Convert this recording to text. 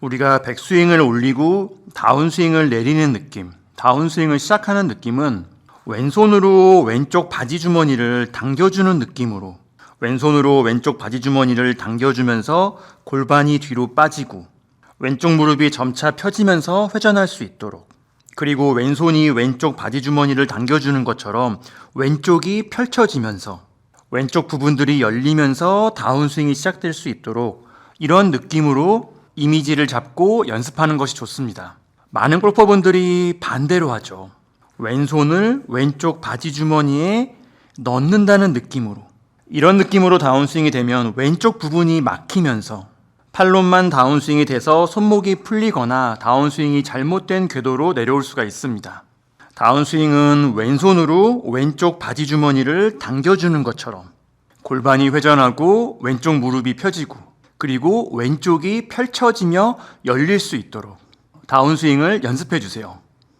우리가 백스윙을 올리고 다운스윙을 내리는 느낌, 다운스윙을 시작하는 느낌은 왼손으로 왼쪽 바지 주머니를 당겨주는 느낌으로 왼손으로 왼쪽 바지 주머니를 당겨주면서 골반이 뒤로 빠지고 왼쪽 무릎이 점차 펴지면서 회전할 수 있도록 그리고 왼손이 왼쪽 바지 주머니를 당겨주는 것처럼 왼쪽이 펼쳐지면서 왼쪽 부분들이 열리면서 다운스윙이 시작될 수 있도록 이런 느낌으로 이미지를 잡고 연습하는 것이 좋습니다. 많은 골퍼분들이 반대로 하죠. 왼손을 왼쪽 바지 주머니에 넣는다는 느낌으로. 이런 느낌으로 다운스윙이 되면 왼쪽 부분이 막히면서 팔론만 다운스윙이 돼서 손목이 풀리거나 다운스윙이 잘못된 궤도로 내려올 수가 있습니다. 다운스윙은 왼손으로 왼쪽 바지 주머니를 당겨주는 것처럼 골반이 회전하고 왼쪽 무릎이 펴지고 그리고 왼쪽이 펼쳐지며 열릴 수 있도록 다운스윙을 연습해 주세요.